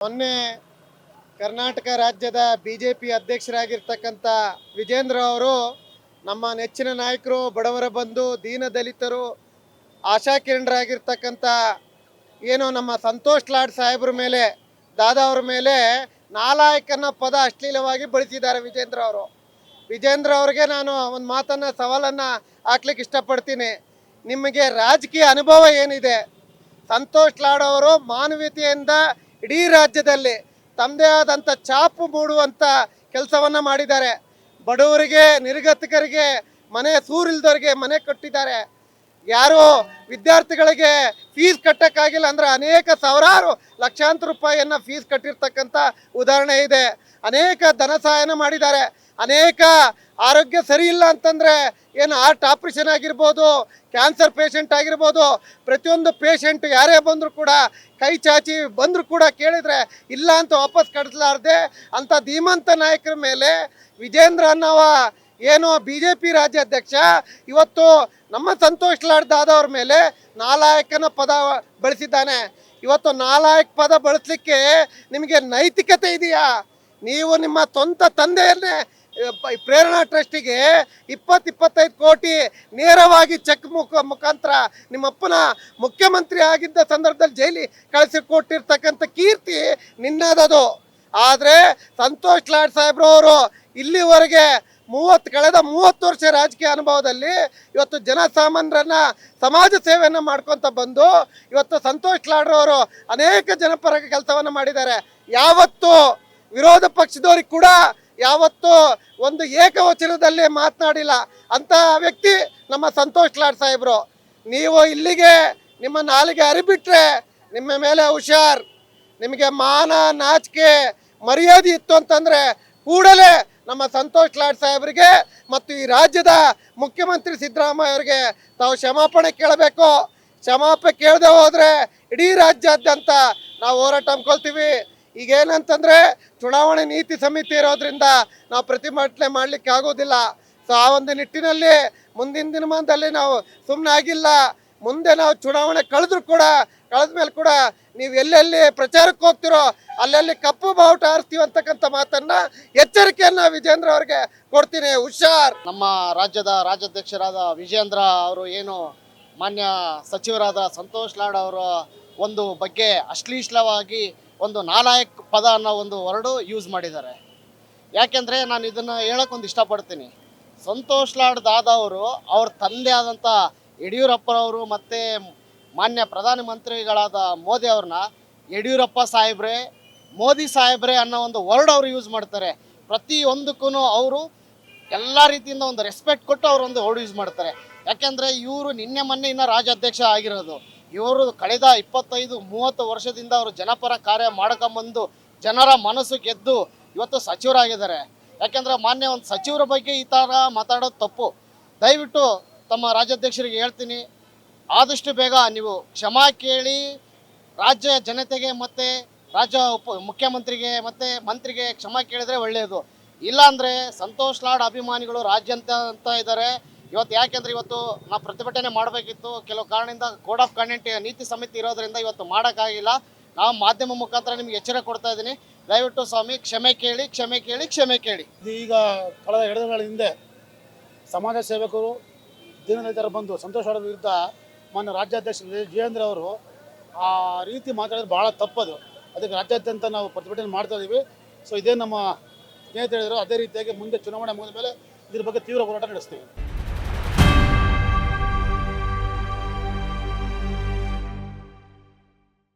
ಮೊನ್ನೆ ಕರ್ನಾಟಕ ರಾಜ್ಯದ B J P ಅಧ್ಯಕ್ಷರಾಗಿರ್ತಕ್ಕಂಥ ವಿಜೇಂದ್ರ ಅವರು ನಮ್ಮ ನೆಚ್ಚಿನ ನಾಯಕರು, ಬಡವರ ಬಂಧು, ದೀನ ದಲಿತರು ಆಶಾಕಿರಣರಾಗಿರ್ತಕ್ಕಂಥ ಏನು ನಮ್ಮ ಸಂತೋಷ್ ಲಾಡ್ ಸಾಹೇಬ್ರ ಮೇಲೆ, ದಾದಾ ಅವರ ಮೇಲೆ ನಾಲಾಯಕನ ಪದ ಅಶ್ಲೀಲವಾಗಿ ಬಳಸಿದ್ದಾರೆ ವಿಜೇಂದ್ರ ಅವರು. ವಿಜೇಂದ್ರ ಅವ್ರಿಗೆ ನಾನು ಒಂದು ಮಾತನ್ನು, ಸವಾಲನ್ನು ಹಾಕ್ಲಿಕ್ಕೆ ಇಷ್ಟಪಡ್ತೀನಿ. ನಿಮಗೆ ರಾಜಕೀಯ ಅನುಭವ ಏನಿದೆ? ಸಂತೋಷ್ ಲಾಡ್ ಅವರು ಮಾನವೀಯತೆಯಿಂದ ಇಡೀ ರಾಜ್ಯದಲ್ಲಿ ತಮ್ಮದೇ ಆದಂಥ ಚಾಪು ಮೂಡುವಂಥ ಕೆಲಸವನ್ನು ಮಾಡಿದ್ದಾರೆ. ಬಡವರಿಗೆ, ನಿರ್ಗತಿಕರಿಗೆ, ಮನೆ ಸೂರಿಲ್ದವ್ರಿಗೆ ಮನೆ ಕಟ್ಟಿದ್ದಾರೆ. ಯಾರು ವಿದ್ಯಾರ್ಥಿಗಳಿಗೆ ಫೀಸ್ ಕಟ್ಟಕ್ಕಾಗಿಲ್ಲ ಅಂದ್ರೆ ಅನೇಕ ಸಾವಿರಾರು ಲಕ್ಷಾಂತರ ರೂಪಾಯಿಯನ್ನು ಫೀಸ್ ಕಟ್ಟಿರ್ತಕ್ಕಂಥ ಉದಾಹರಣೆ ಇದೆ. ಅನೇಕ ಧನ ಸಹಾಯನ ಮಾಡಿದ್ದಾರೆ. ಅನೇಕ ಆರೋಗ್ಯ ಸರಿ ಇಲ್ಲ ಅಂತಂದ್ರೆ ಏನು ಹಾರ್ಟ್ ಆಪರೇಷನ್ ಆಗಿರ್ಬೋದು, ಕ್ಯಾನ್ಸರ್ ಪೇಷಂಟ್ ಆಗಿರ್ಬೋದು, ಪ್ರತಿಯೊಂದು ಪೇಷಂಟ್ ಯಾರೇ ಬಂದರೂ ಕೂಡ ಕೈ ಚಾಚಿ ಬಂದರೂ ಕೂಡ ಕೇಳಿದ್ರೆ ಇಲ್ಲ ಅಂತ ವಾಪಸ್ ಕಳಿಸ್ಲಾರ್ದೆ ಅಂತ ಧೀಮಂತ ನಾಯಕರ ಮೇಲೆ ವಿಜೇಂದ್ರ ಅನ್ನೋವ ಏನು ಬಿ ಜೆ ಪಿ ರಾಜ್ಯಾಧ್ಯಕ್ಷ ಇವತ್ತು ನಮ್ಮ ಸಂತೋಷ್ ಲಾಡ್ ದಾದವ್ರ ಮೇಲೆ ನಾಲಾಯಕನ ಪದ ಬಳಸಿದ್ದಾನೆ. ಇವತ್ತು ನಾಲಾಯಕ ಪದ ಬಳಸಲಿಕ್ಕೆ ನಿಮಗೆ ನೈತಿಕತೆ ಇದೆಯಾ? ನೀವು ನಿಮ್ಮ ಸ್ವಂತ ತಂದೆಯನ್ನೇ ಪ್ರೇರಣಾ ಟ್ರಸ್ಟಿಗೆ ಇಪ್ಪತ್ತು ಇಪ್ಪತ್ತೈದು ಕೋಟಿ ನೇರವಾಗಿ ಚೆಕ್ ಮುಖ, ಮುಖಾಂತರ ನಿಮ್ಮಪ್ಪನ ಮುಖ್ಯಮಂತ್ರಿ ಆಗಿದ್ದ ಸಂದರ್ಭದಲ್ಲಿ ಜೈಲಿ ಕಳಿಸಿ ಕೊಟ್ಟಿರ್ತಕ್ಕಂಥ ಕೀರ್ತಿ ನಿನ್ನದದು. ಆದರೆ ಸಂತೋಷ್ ಲಾಡ್ ಸಾಹೇಬ್ರವರು ಇಲ್ಲಿವರೆಗೆ ಮೂವತ್ತು, ಕಳೆದ ಮೂವತ್ತು ವರ್ಷ ರಾಜಕೀಯ ಅನುಭವದಲ್ಲಿ ಇವತ್ತು ಜನಸಾಮಾನ್ಯರನ್ನ ಸಮಾಜ ಸೇವೆಯನ್ನು ಮಾಡ್ಕೊತ ಬಂದು ಇವತ್ತು ಸಂತೋಷ್ ಲಾಡ್ರವರು ಅನೇಕ ಜನಪರ ಕೆಲಸವನ್ನು ಮಾಡಿದ್ದಾರೆ. ಯಾವತ್ತು ವಿರೋಧ ಪಕ್ಷದವ್ರಿಗೆ ಕೂಡ ಯಾವತ್ತು ಒಂದು ಏಕವಚನದಲ್ಲಿ ಮಾತನಾಡಿಲ್ಲ. ಅಂತ ವ್ಯಕ್ತಿ ನಮ್ಮ ಸಂತೋಷ್ ಲಾಡ್ ಸಾಹೇಬ್ರು. ನೀವು ಇಲ್ಲಿಗೆ ನಿಮ್ಮ ನಾಲಿಗೆ ಅರಿಬಿಟ್ರೆ ನಿಮ್ಮ ಮೇಲೆ ಹುಷಾರ್. ನಿಮಗೆ ಮಾನ ನಾಚಿಕೆ ಮರ್ಯಾದೆ ಇತ್ತು ಅಂತಂದರೆ ಕೂಡಲೇ ನಮ್ಮ ಸಂತೋಷ್ ಲಾಡ್ ಸಾಹೇಬ್ರಿಗೆ ಮತ್ತು ಈ ರಾಜ್ಯದ ಮುಖ್ಯಮಂತ್ರಿ ಸಿದ್ದರಾಮಯ್ಯ ಅವರಿಗೆ ತಾವು ಕ್ಷಮಾಪಣೆ ಕೇಳಬೇಕು. ಕ್ಷಮಾಪಣೆ ಕೇಳದೆ ಹೋದರೆ ಇಡೀ ರಾಜ್ಯಾದ್ಯಂತ ನಾವು ಹೋರಾಟ ಹಮ್ಕೊಳ್ತೀವಿ ಈಗೇನಂತಂದ್ರೆ ಚುನಾವಣೆ ನೀತಿ ಸಮಿತಿ ಇರೋದ್ರಿಂದ ನಾವು ಪ್ರತಿಭಟನೆ ಮಾಡ್ಲಿಕ್ಕೆ ಆಗೋದಿಲ್ಲ. ಸೊ ಆ ಒಂದು ನಿಟ್ಟಿನಲ್ಲಿ ಮುಂದಿನ ದಿನಮಾನದಲ್ಲಿ ನಾವು ಸುಮ್ಮನೆ ಆಗಿಲ್ಲ. ಮುಂದೆ ನಾವು ಚುನಾವಣೆ ಕಳೆದ್ರು ಕೂಡ, ಕಳೆದ ಮೇಲೆ ಕೂಡ ನೀವು ಎಲ್ಲೆಲ್ಲಿ ಪ್ರಚಾರಕ್ಕೆ ಹೋಗ್ತಿರೋ, ಅಲ್ಲೆಲ್ಲಿ ಕಪ್ಪು ಬಾವುಟ ಆರಿಸ್ತೀವಿ ಅಂತಕ್ಕಂಥ ಮಾತನ್ನ ಎಚ್ಚರಿಕೆಯನ್ನು ವಿಜೇಂದ್ರ ಅವ್ರಿಗೆ ಕೊಡ್ತೀನಿ. ಹುಷಾರ್. ನಮ್ಮ ರಾಜ್ಯದ ರಾಜ್ಯಾಧ್ಯಕ್ಷರಾದ ವಿಜೇಂದ್ರ ಅವರು ಏನು ಮಾನ್ಯ ಸಚಿವರಾದ ಸಂತೋಷ್ ಲಾಡ್ ಅವರ ಒಂದು ಬಗ್ಗೆ ಅಶ್ಲೀಲವಾಗಿ ಒಂದು ನಾಲಾಯಕ್ ಪದ ಅನ್ನೋ ಒಂದು ವರ್ಡು ಯೂಸ್ ಮಾಡಿದ್ದಾರೆ. ಯಾಕೆಂದರೆ ನಾನು ಇದನ್ನು ಹೇಳೋಕ್ಕೊಂದು ಇಷ್ಟಪಡ್ತೀನಿ. ಸಂತೋಷ್ ಲಾಡ್ ಅವರು, ಅವ್ರ ತಂದೆ ಆದಂಥ ಯಡಿಯೂರಪ್ಪನವರು ಮತ್ತು ಮಾನ್ಯ ಪ್ರಧಾನಮಂತ್ರಿಗಳಾದ ಮೋದಿ ಅವ್ರನ್ನ ಯಡಿಯೂರಪ್ಪ ಸಾಹೇಬ್ರೆ, ಮೋದಿ ಸಾಹೇಬ್ರೆ ಅನ್ನೋ ಒಂದು ವರ್ಡ್ ಅವರು ಯೂಸ್ ಮಾಡ್ತಾರೆ. ಪ್ರತಿಯೊಂದಕ್ಕೂ ಅವರು ಎಲ್ಲ ರೀತಿಯಿಂದ ಒಂದು ರೆಸ್ಪೆಕ್ಟ್ ಕೊಟ್ಟು ಅವರೊಂದು ಒಂದು ವರ್ಡ್ ಯೂಸ್ ಮಾಡ್ತಾರೆ. ಯಾಕೆಂದರೆ ಇವರು ನಿನ್ನೆ ಮೊನ್ನೆ ಇನ್ನು ರಾಜ್ಯಾಧ್ಯಕ್ಷ ಆಗಿರೋದು. ಇವರು ಕಳೆದ ಇಪ್ಪತ್ತೈದು, ಮೂವತ್ತು ವರ್ಷದಿಂದ ಅವರು ಜನಪರ ಕಾರ್ಯ ಮಾಡ್ಕೊಂಬಂದು ಜನರ ಮನಸ್ಸು ಗೆದ್ದು ಇವತ್ತು ಸಚಿವರಾಗಿದ್ದಾರೆ. ಯಾಕೆಂದರೆ ಮಾನ್ಯ ಒಂದು ಸಚಿವರ ಬಗ್ಗೆ ಈ ಥರ ಮಾತಾಡೋದು ತಪ್ಪು. ದಯವಿಟ್ಟು ತಮ್ಮ ರಾಜ್ಯಾಧ್ಯಕ್ಷರಿಗೆ ಹೇಳ್ತೀನಿ, ಆದಷ್ಟು ಬೇಗ ನೀವು ಕ್ಷಮಾ ಕೇಳಿ, ರಾಜ್ಯ ಜನತೆಗೆ ಮತ್ತು ರಾಜ್ಯ ಉಪ ಮುಖ್ಯಮಂತ್ರಿಗೆ ಮತ್ತು ಮಂತ್ರಿಗೆ ಕ್ಷಮಾ ಕೇಳಿದ್ರೆ ಒಳ್ಳೆಯದು ಇಲ್ಲಾಂದರೆ ಸಂತೋಷ್ ಲಾಡ್ ಅಭಿಮಾನಿಗಳು ರಾಜ್ಯಂತ ಅಂತ ಇದ್ದಾರೆ. ಇವತ್ತು ಯಾಕೆಂದ್ರೆ ಇವತ್ತು ನಾವು ಪ್ರತಿಭಟನೆ ಮಾಡಬೇಕಿತ್ತು. ಕೆಲವು ಕಾರಣದಿಂದ ಕೋಡ್ ಆಫ್ ಕಂಡೆಂಟ್ ನೀತಿ ಸಮಿತಿ ಇರೋದ್ರಿಂದ ಇವತ್ತು ಮಾಡೋಕ್ಕಾಗಿಲ್ಲ. ನಾವು ಮಾಧ್ಯಮ ಮುಖಾಂತರ ನಿಮ್ಗೆ ಎಚ್ಚರ ಕೊಡ್ತಾ ಇದ್ದೀನಿ. ದಯವಿಟ್ಟು ಸ್ವಾಮಿ, ಕ್ಷಮೆ ಕೇಳಿ ಕ್ಷಮೆ ಕೇಳಿ ಕ್ಷಮೆ ಕೇಳಿ. ಈಗ ಕಳೆದ ಎರಡು ದಿನಗಳ ಹಿಂದೆ ಸಮಾಜ ಸೇವಕರು ದೀನದಲಿತರ ಬಂದು ಸಂತೋಷ ಅವರ ವಿರುದ್ಧ ಮಾನ್ಯ ರಾಜ್ಯಾಧ್ಯಕ್ಷ ಜಯೇಂದ್ರ ಅವರು ಆ ರೀತಿ ಮಾತಾಡೋದು ಭಾಳ ತಪ್ಪದು. ಅದಕ್ಕೆ ರಾಜ್ಯಾದ್ಯಂತ ನಾವು ಪ್ರತಿಭಟನೆ ಮಾಡ್ತಾ ಇದ್ದೀವಿ ಸೊ ಇದೇ ನಮ್ಮ ಸ್ನೇಹಿತರು ಹೇಳಿದರು, ಅದೇ ರೀತಿಯಾಗಿ ಮುಂದೆ ಚುನಾವಣೆ ಮುಗಿದ ಮೇಲೆ ಇದ್ರ ಬಗ್ಗೆ ತೀವ್ರ ಹೋರಾಟ ನಡೆಸ್ತೀವಿ.